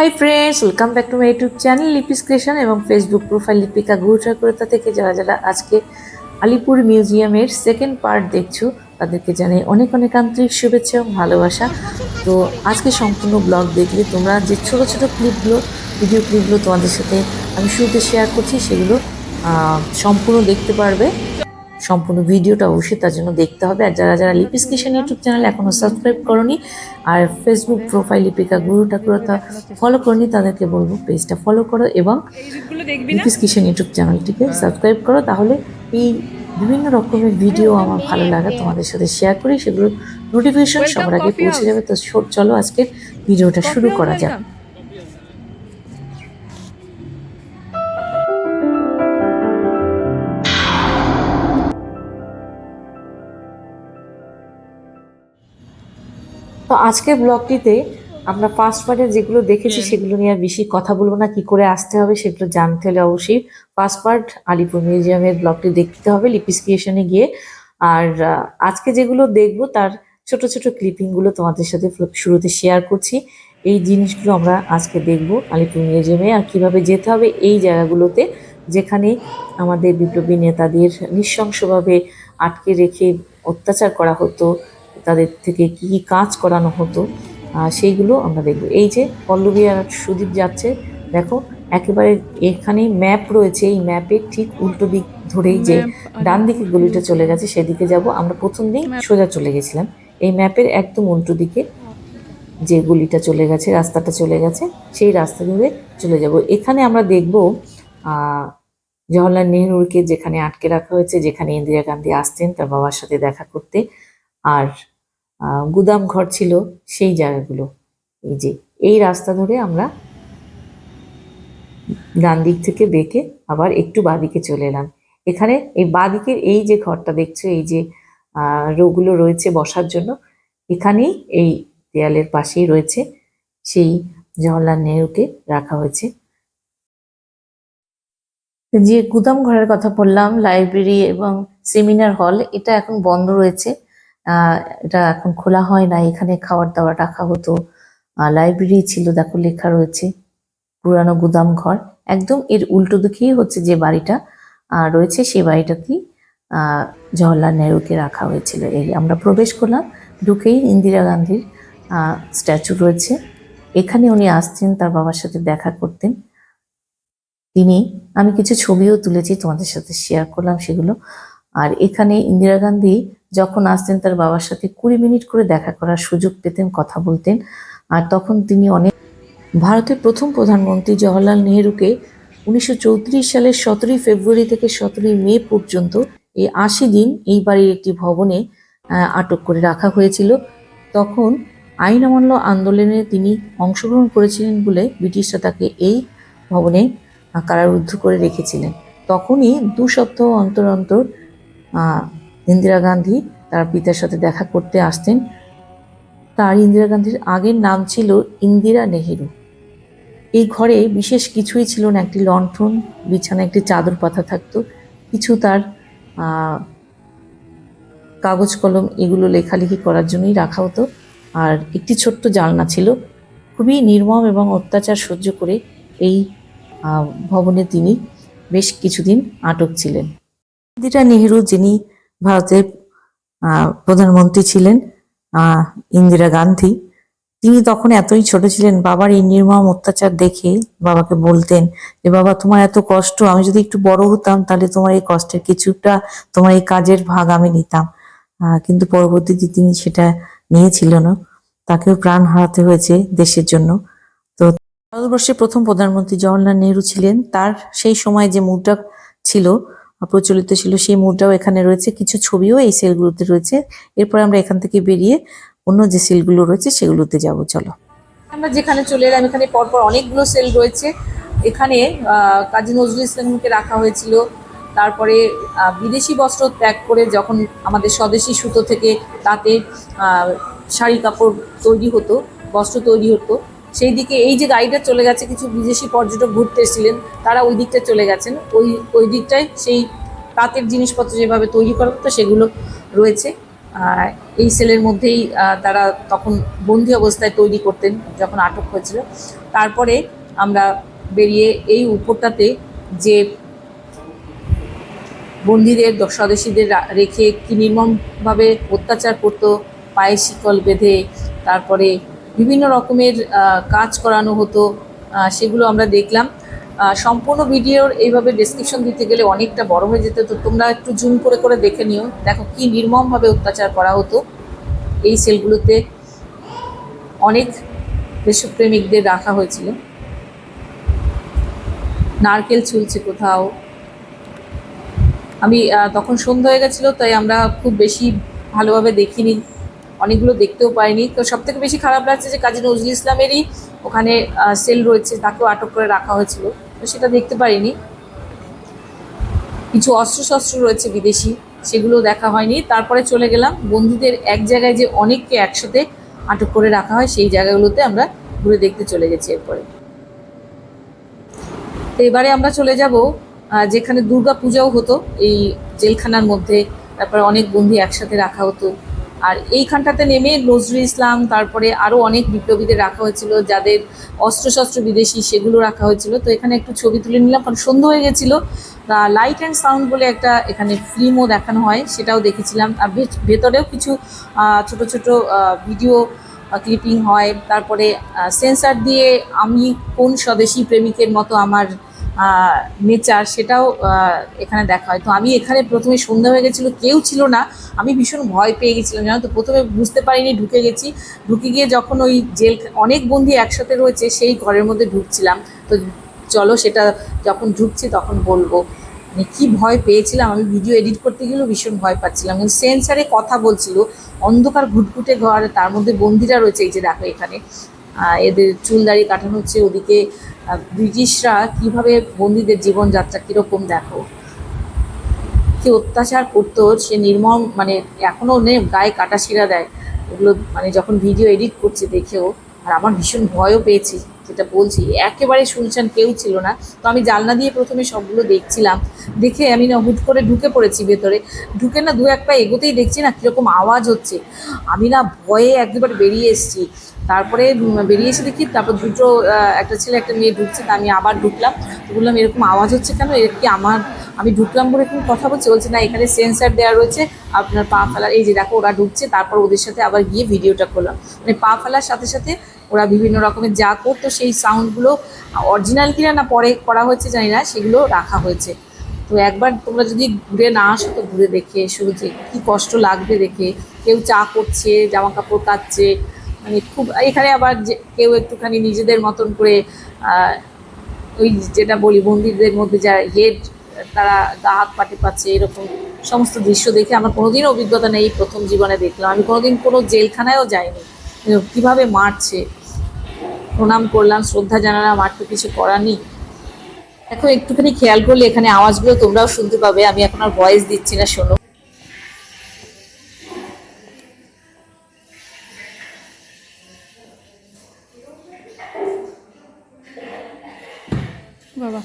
Hi friends welcome back to my YouTube channel Lipi's creation এবং Facebook profile Lipika Guruthakurta থেকে যারা যারা আজকে আলিপুর মিউজিয়ামের সেকেন্ড পার্ট দেখছ, তাদেরকে জানাই অনেক অনেক আন্তরিক শুভেচ্ছা এবং ভালোবাসা। তো আজকে সম্পূর্ণ ব্লগ দেখলে তোমরা যে ছোটো ছোটো ক্লিপগুলো ভিডিও ক্লিপগুলো তোমাদের সাথে আমি শুরুতে শেয়ার করছি, সেগুলো সম্পূর্ণ দেখতে পারবে। সম্পূর্ণ ভিডিওটা অবশ্যই তার জন্য দেখতে হবে। আর যারা যারা লিপিস কিষান ইউটিউব চ্যানেল এখনও সাবস্ক্রাইব করনি আর ফেসবুক প্রোফাইল লিপিকা গুরু ঠাকুরতা ফলো করনি তাদেরকে বলব পেজটা ফলো করো এবং লিপিস কিষান ইউটিউব চ্যানেলটিকে সাবস্ক্রাইব করো। তাহলে এই বিভিন্ন রকমের ভিডিও আমার ভালো লাগে তোমাদের সাথে শেয়ার করি। সেগুলো নোটিফিকেশন সবার আগে পৌঁছে যাবে। তো চলো আজকে ভিডিওটা শুরু করা যাক। তো আজকের ব্লগটিতে আমরা ফার্স্ট পার্টে যেগুলো দেখেছি সেগুলো নিয়ে আর বেশি কথা বলব না কি করে আসতে হবে সেগুলো জানতে হলে অবশ্যই ফার্স্ট পার্ট আলিপুর মিউজিয়ামের ব্লগটি দেখতে হবে লিপিস ক্রিয়েশনে গিয়ে। আর আজকে যেগুলো দেখব তার ছোট ছোট ক্লিপিংগুলো তোমাদের সাথে শুরুতে শেয়ার করছি। এই জিনিসগুলো আমরা আজকে দেখব আলিপুর মিউজিয়ামে আর কীভাবে যেতে হবে এই জায়গাগুলোতে যেখানে আমাদের বিপ্লবী নেতাদের নৃশংসভাবে আটকে রেখে অত্যাচার করা হতো তাদের থেকে কি কি কাজ করানো হতো সেইগুলো আমরা দেখব। এই যে পল্লবী আর সুদীপ যাচ্ছে দেখো একেবারে এখানে ম্যাপ রয়েছে। এই ম্যাপের ঠিক উল্টো দিক ধরেই যে ডান দিকে গলিটা চলে গেছে সেদিকে যাব। আমরা প্রথম দিন সোজা চলে গেছিলাম। এই ম্যাপের একদম উল্টো দিকে যে গলিটা চলে গেছে রাস্তাটা চলে গেছে সেই রাস্তা ধরে চলে যাব। এখানে আমরা দেখব আহ, জওহরলাল নেহরুকে যেখানে আটকে রাখা হয়েছে যেখানে ইন্দিরা গান্ধী আসতেন তার বাবার সাথে দেখা করতে। আর গুদাম ঘর ছিল সেই জায়গাগুলো। এই যে, এই রাস্তা ধরে আমরা ডান দিক থেকে বেঁকে আবার একটু বাঁদিকে চলে এলাম। এখানে এই বাঁদিকের এই যে ঘরটা দেখছ, এই যে রোগুলো রয়েছে বসার জন্য, এখানেই এই দেয়ালের পাশেই রয়েছে সেই জওহরলাল নেহরুকে রাখা হয়েছে। যে গুদাম ঘরের কথা বললাম, লাইব্রেরি এবং সেমিনার হল, এটা এখন বন্ধ রয়েছে। এটা এখন খোলা হয় না এখানে খাওয়ার দাবার রাখা হতো। লাইব্রেরি ছিল দেখো লেখা রয়েছে পুরানো গুদাম ঘর। একদম এর উল্টো দিকেই হচ্ছে যে বাড়িটা রয়েছে সেই বাড়িটাতেই আহ, জওহরলাল নেহরুকে রাখা হয়েছিল। এই আমরা প্রবেশ করলাম ঢুকেই ইন্দিরা গান্ধীর স্ট্যাচু রয়েছে। এখানে উনি আসতেন তার বাবার সাথে দেখা করতেন। তিনি আমি কিছু ছবিও তুলেছি তোমাদের সাথে শেয়ার করলাম সেগুলো। আর এখানে ইন্দিরা গান্ধী যখন আসতেন তার বাবার সাথে কুড়ি মিনিট করে দেখা করার সুযোগ পেতেন, কথা বলতেন। আর তখন তিনি অনেক ভারতের প্রথম প্রধানমন্ত্রী জওহরলাল নেহরুকে উনিশশো চৌত্রিশ সালের সতেরোই ফেব্রুয়ারি থেকে সতেরোই মে পর্যন্ত এই আশি দিন এই বাড়ির একটি ভবনে আটক করে রাখা হয়েছিল। তখন আইন অমান্য আন্দোলনে তিনি অংশগ্রহণ করেছিলেন বলে ব্রিটিশরা তাকে এই ভবনে কারারুদ্ধ করে রেখেছিলেন। তখনই দু সপ্তাহ অন্তর অন্তর ইন্দিরা গান্ধী তার পিতার সাথে দেখা করতে আসতেন। তার ইন্দিরা গান্ধীর আগের নাম ছিল ইন্দিরা নেহেরু। এই ঘরে বিশেষ কিছুই ছিল না, একটি লণ্ঠন বিছানা একটি চাদর পাতা থাকতো, কিছু তার কাগজ কলম এগুলো লেখালেখি করার জন্যই রাখা হতো। আর একটি ছোট্ট জানলা ছিল। খুবই নির্মম এবং অত্যাচার সহ্য করে এই ভবনে তিনি বেশ কিছুদিন আটক ছিলেন। ইন্দিরা নেহেরু যিনি ভারতের প্রধানমন্ত্রী ছিলেন ইন্দিরা গান্ধী। তিনি তখন এতই ছোট ছিলেন, বাবার এই নির্মম অত্যাচার দেখে বাবাকে বলতেন যে, বাবা, তোমার এত কষ্ট, আমি যদি একটু বড় হতাম, তাহলে তোমার এই কষ্টের কিছুটা, তোমার এই কাজের ভাগ আমি নিতাম। কিন্তু পরবর্তীতে তিনি সেটা নিয়েছিল না। তাকেও প্রাণ হারাতে হয়েছে দেশের জন্য। তো ভারতবর্ষের প্রথম প্রধানমন্ত্রী জওহরলাল নেহরু ছিলেন, তার সেই সময় যে মুদ্রা ছিল প্রচলিত ছিল সেই মুদ্রাও এখানে রয়েছে। কিছু ছবিও এই সেলগুলোতে রয়েছে। এরপরে আমরা এখান থেকে বেরিয়ে অন্য যে সেলগুলো রয়েছে সেগুলোতে যাব, চলো। আমরা যেখানে চলে এলাম, এখানে পরপর অনেকগুলো সেল রয়েছে। এখানে কাজী নজরুল ইসলামকে রাখা হয়েছিল। তারপরে বিদেশি বস্ত্র ত্যাগ করে যখন আমাদের স্বদেশি সুতো থেকে তাতে শাড়ি কাপড় তৈরি হতো, বস্ত্র তৈরি হতো সেই দিকে এই যে গাড়িটা চলে গেছে, কিছু বিদেশি পর্যটক ঘুরতে এসেছিলেন, তারা ওই দিকটা চলে গেছেন। ওই ওই দিকটায় সেই তাঁতের জিনিসপত্র যেভাবে তৈরি করা হতো, সেগুলো রয়েছে। এই সেলের মধ্যেই তারা তখন বন্দি অবস্থায় তৈরি করতেন, যখন আটক হয়েছিল। তারপরে আমরা বেরিয়ে এই উপরটাতে যে বন্দীদের, স্বদেশীদের রেখে কি নির্মমভাবে অত্যাচার করতো পায়ে শিকল বেঁধে, তারপরে বিভিন্ন রকমের কাজ করানো হতো সেগুলো আমরা দেখলাম। সম্পূর্ণ ভিডিওর এইভাবে ডেসক্রিপশন দিতে গেলে অনেকটা বড় হয়ে যেত। তো তোমরা একটু জুম করে করে দেখে নিও। দেখো কি নির্মমভাবে অত্যাচার করা হতো এই সেলগুলোতে। অনেক দেশপ্রেমিকদের রাখা হয়েছিল। নারকেল ছুলছে কোথাও। আমি তখন সন্ধ্যা হয়ে গেছিল, তাই আমরা খুব বেশি ভালোভাবে দেখিনি। অনেকগুলো দেখতেও পাইনি। তো সব থেকে বেশি খারাপ লাগছে যে কাজী নজরুল ইসলামেরই ওখানে সেল রয়েছে, তাকেও আটক করে রাখা হয়েছিল। তো সেটা দেখতে পারিনি। কিছু অস্ত্র শস্ত্র রয়েছে বিদেশি সেগুলো দেখা হয়নি। তারপরে চলে গেলাম, বন্ধুদের এক জায়গায় যে অনেককে একসাথে আটক করে রাখা হয়, সেই জায়গাগুলোতে আমরা ঘুরে দেখতে চলে গেছি এরপরে। তো এবারে আমরা চলে যাব যেখানে দুর্গা পূজাও হতো, এই জেলখানার মধ্যে। তারপরে অনেক বন্দি একসাথে রাখা হতো। আর এইখানটাতে নেমে নজরুল ইসলাম, তারপরে আরও অনেক বিপ্লবীদের রাখা হয়েছিল, যাদের অস্ত্রশস্ত্র বিদেশি সেগুলো রাখা হয়েছিল। তো এখানে একটু ছবি তুলে নিলাম, কারণ সন্ধ্যা হয়ে গেছিল। লাইট অ্যান্ড সাউন্ড বলে একটা এখানে ফিল্মও দেখানো হয়, সেটাও দেখেছিলাম। আর ভেত- ভেতরেও কিছু ছোট ছোট ভিডিও ক্লিপিং হয়। তারপরে সেন্সার দিয়ে আমি কোন স্বদেশী প্রেমিকের মতো আমার নেচার সেটাও এখানে দেখা হয়। তো আমি এখানে প্রথমে সন্ধ্যা হয়ে গেছিল, কেউ ছিল না। আমি ভীষণ ভয় পেয়ে গেছিলাম, জানো তো? প্রথমে বুঝতে পারিনি, ঢুকে গেছি। ঢুকে গিয়ে যখন ওই জেল, অনেক বন্দি একসাথে রয়েছে, সেই ঘরের মধ্যে ঢুকছিলাম। তো চলো, সেটা যখন ঢুকছি তখন বলব। মানে কি ভয় পেয়েছিলাম, আমি ভিডিও এডিট করতে গেলেও ভীষণ ভয় পাচ্ছিলাম। কিন্তু সেন্সারে কথা বলছিল, অন্ধকার ঘুটঘুটে ঘর, তার মধ্যে বন্দিরা রয়েছে, এই যে দেখো এখানে। এদের চুল দাড়ি কাটানো হচ্ছে। ওদিকে ব্রিটিশরা কীভাবে বন্দীদের জীবনযাত্রা কীরকম দেখো? কি অত্যাচার করতো? সে নির্মম মানে এখনও নে, গায়ে কাটা শিরা দেয়। ওগুলো মানে যখন ভিডিও এডিট করছে দেখেও, আর আমার ভীষণ ভয়ও পেয়েছি। যেটা বলছি, একেবারে শুনছেন কেউ ছিল না। তো আমি জানলা দিয়ে প্রথমে সবগুলো দেখছিলাম। দেখে আমি না হুট করে ঢুকে পড়েছি ভেতরে। ঢুকে না দু এক পা এগোতেই দেখছি না কীরকম আওয়াজ হচ্ছে। আমি না ভয়ে একবার বেরিয়ে এসেছি। তারপরে বেরিয়ে এসে দেখি তারপর দুটো একটা ছেলে একটা মেয়ে ঢুকছে, তা আমি আবার ঢুকলাম। তো বললাম, এরকম আওয়াজ হচ্ছে কেন? এর কি আমার? আমি ঢুকলাম বলে এরকম কথা বলছে। বলছে, না, এখানে সেন্সার দেওয়া রয়েছে। আপনার পা ফেলার এই যে দেখো, ওরা ঢুকছে। তারপর ওদের সাথে আবার গিয়ে ভিডিওটা করলাম। মানে পা ফেলার সাথে সাথে ওরা বিভিন্ন রকমের যা করতো, সেই সাউন্ডগুলো অরিজিনাল কিনা না পরে করা হয়েছে জানি না, সেগুলো রাখা হয়েছে। তো একবার তোমরা যদি ঘুরে না আসো তো ঘুরে দেখে এসো যে কী কষ্ট লাগবে দেখে, কেউ চা করছে জামা কাপড় কাচ্ছে মানে খুব, এখানে আবার যে কেউ একটুখানি নিজেদের মতন করে ওই যেটা বলি বন্দিদের মধ্যে যা হেড তারা গা হাত পাটে পাচ্ছে, এরকম সমস্ত দৃশ্য দেখে আমার কোনোদিন অভিজ্ঞতা নেই প্রথম জীবনে দেখলাম। আমি কোনোদিন কোনো জেলখানায়ও যাইনি। কীভাবে মারছে প্রণাম করলাম, শ্রদ্ধা জানালাম, আর তো কিছু করার নেই। এখন একটুখানি খেয়াল করলে এখানে আওয়াজগুলো তোমরাও শুনতে পাবে, আমি এখন আর ভয়েস দিচ্ছি না, শোনো। বাবা।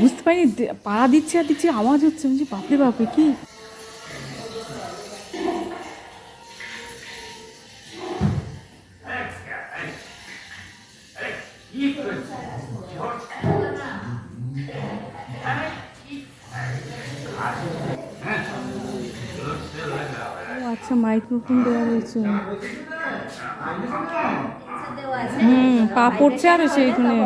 বুঝতে পারিনি পাড়া দিচ্ছে আর দিচ্ছে, আওয়াজ হচ্ছে বলছি, বাপরে বাপরে, কি? ও আচ্ছা মাইক্রোফোন দেওয়া রয়েছে হুম পা পড়ছে আরও সেইখানে।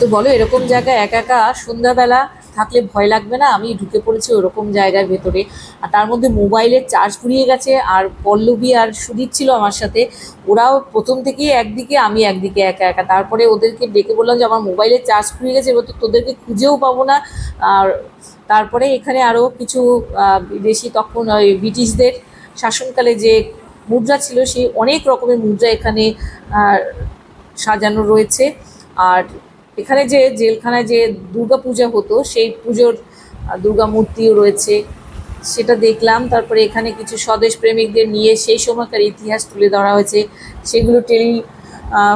তো বলো, এরকম জায়গায় একা একা সন্ধ্যাবেলা থাকলে ভয় লাগবে না? আমি ঢুকে পড়েছি ওরকম জায়গার ভেতরে। আর তার মধ্যে মোবাইলের চার্জ ফুরিয়ে গেছে, আর পল্লবী আর সুদীপ ছিল আমার সাথে। ওরাও প্রথম থেকেই একদিকে, আমি একদিকে একা একা। তারপরে ওদেরকে ডেকে বললাম যে, আমার মোবাইলের চার্জ ফুরিয়ে গেছে, এবার তো তোদেরকে খুঁজেও পাবো না। আর তারপরে এখানে আরও কিছু বিদেশি তখন ওই ব্রিটিশদের শাসনকালে যে মুদ্রা ছিল, সেই অনেক রকমের মুদ্রা এখানে সাজানো রয়েছে। আর এখানে যে জেলখানায় যে দুর্গা পূজা হতো, সেই পুজোর দুর্গা মূর্তিও রয়েছে। সেটা দেখলাম, তারপরে এখানে কিছু স্বদেশ প্রেমিকদের নিয়ে সেই সময়কার ইতিহাস তুলে ধরা হয়েছে। সেগুলো টেলি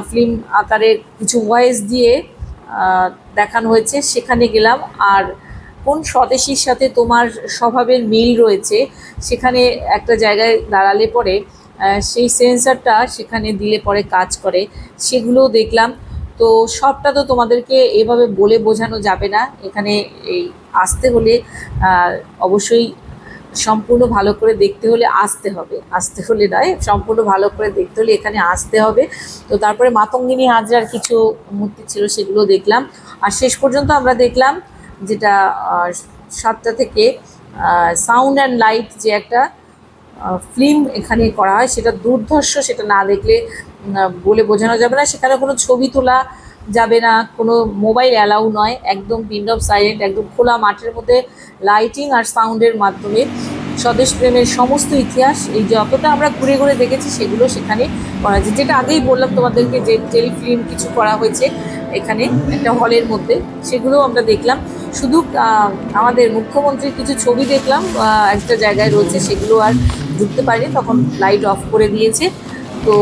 ফিল্ম আকারে কিছু ভয়েস দিয়ে দেখানো হয়েছে। সেখানে গেলাম, আর কোন স্বদেশীর সাথে তোমার স্বভাবের মিল রয়েছে, সেখানে একটা জায়গায় দাঁড়ালে পরে সেই সেন্সারটা সেখানে দিলে পরে কাজ করে। সেগুলোও দেখলাম। তো সবটা তো তোমাদেরকে এভাবে বলে বোঝানো যাবে না। এখানে এই আসতে হলে অবশ্যই সম্পূর্ণ ভালো করে দেখতে হলে আসতে হবে। আসতে হলে নয়, সম্পূর্ণ ভালো করে দেখতে হলে এখানে আসতে হবে। তো তারপরে মাতঙ্গিনী হাজরার কিছু মূর্তি ছিল সেগুলো দেখলাম। আর শেষ পর্যন্ত আমরা দেখলাম যেটা সাতটা থেকে সাউন্ড অ্যান্ড লাইট যে একটা ফিল্ম এখানে করা হয়, সেটা দুর্ধর্ষ, সেটা না দেখলে বলে বোঝানো যাবে না, সেখানে কোনো ছবি তোলা যাবে না, কোনো মোবাইল অ্যালাউ নয়, একদম পিন্ড অফ সাইলেন্ট, একদম খোলা মাঠের মধ্যে লাইটিং আর সাউন্ডের মাধ্যমে। স্বদেশ প্রেমের সমস্ত ইতিহাস, এই যতটা আমরা ঘুরে ঘুরে দেখেছি, সেগুলো সেখানে করা হয়েছে। যেটা আগেই বললাম তোমাদেরকে যে টেলিফিল্ম কিছু করা হয়েছে এখানে, একটা হলের মধ্যে সেগুলো আমরা দেখলাম। শুধু আমাদের মুখ্যমন্ত্রীর কিছু ছবি দেখলাম একটা জায়গায় রয়েছে, সেগুলো আর ঢুকতে পারিনি, তখন লাইট অফ করে দিয়েছে। তো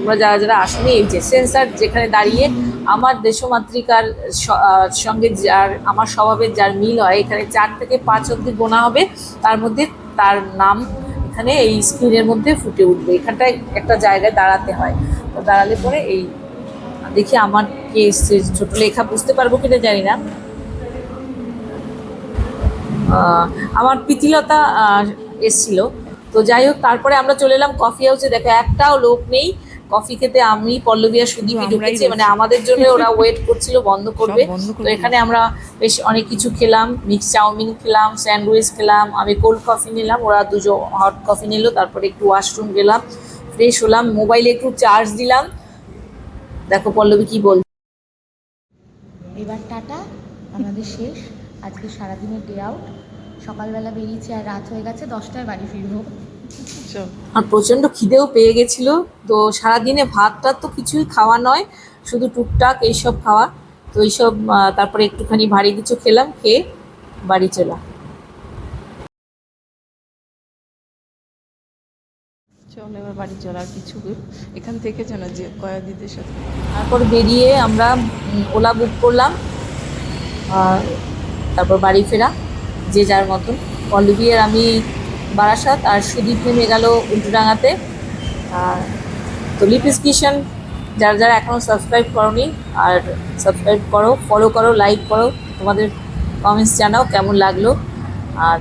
তোমরা যারা যারা আসলে এই যে সেন্সার যেখানে দাঁড়িয়ে আমার দেশমাতৃকার সঙ্গে যার, আমার স্বভাবের যার মিল হয়, এখানে চার থেকে পাঁচ অব্দি গোনা হবে, তার মধ্যে তার নাম এখানে এই স্ক্রিনের মধ্যে ফুটে উঠবে। এখানটায় একটা জায়গায় দাঁড়াতে হয়। তো দাঁড়ালে পরে এই দেখি আমার কে এসছে, ছোট লেখা বুঝতে পারব কিনা জানি না। আমার প্রীতিলতা এসছিল। তো যাই হোক, তারপরে আমরা চলে এলাম কফি হাউসে দেখো, একটাও লোক নেই। কফি খেতে আমি পল্লবী আর সুদীপই ঢুকেছি মানে আমাদের জন্য ওরা ওয়েট করছিল বন্ধ করবে। তো এখানে আমরা বেশ অনেক কিছু খেলাম মিক্স চাউমিন খেলাম স্যান্ডউইচ খেলাম আমি কোল্ড কফি নিলাম ওরা দুটো হট কফি নিল তারপরে একটু ওয়াশরুম গেলাম ফ্রেশ হলাম মোবাইলে একটু চার্জ দিলাম। দেখো পল্লবী কি বল এবার টাটা আমাদের শেষ। আজকে সারাদিনের ডে আউট সকালবেলা বেরিয়েছি আর রাত হয়ে গেছে দশটায় বাড়ি ফিরবো। আর প্রচণ্ড খিদেও পেয়ে গেছিল। তো সারাদিনে ভাত টাত তো কিছুই খাওয়া নয় শুধু টুকটাক এইসব খাওয়া। তো এইসব তারপরে একটুখানি ভারী কিছু খেলাম খেয়ে বাড়ি চলা। চল এবার বাড়ি চল আর কিছু এখান থেকে যেন যে কয়াদিদের সাথে। তারপর বেরিয়ে আমরা ওলা বুক করলাম আর তারপর বাড়ি ফেরা যে যার মতন। পল্লবী আর আমি বারাসাত আর সুদীপ নেমে গেল উল্টোডাঙাতে আর তো লিপিস কিষান যারা যারা এখনও সাবস্ক্রাইব করনি, আর সাবস্ক্রাইব করো ফলো করো লাইক করো, তোমাদের কমেন্টস জানাও কেমন লাগল। আর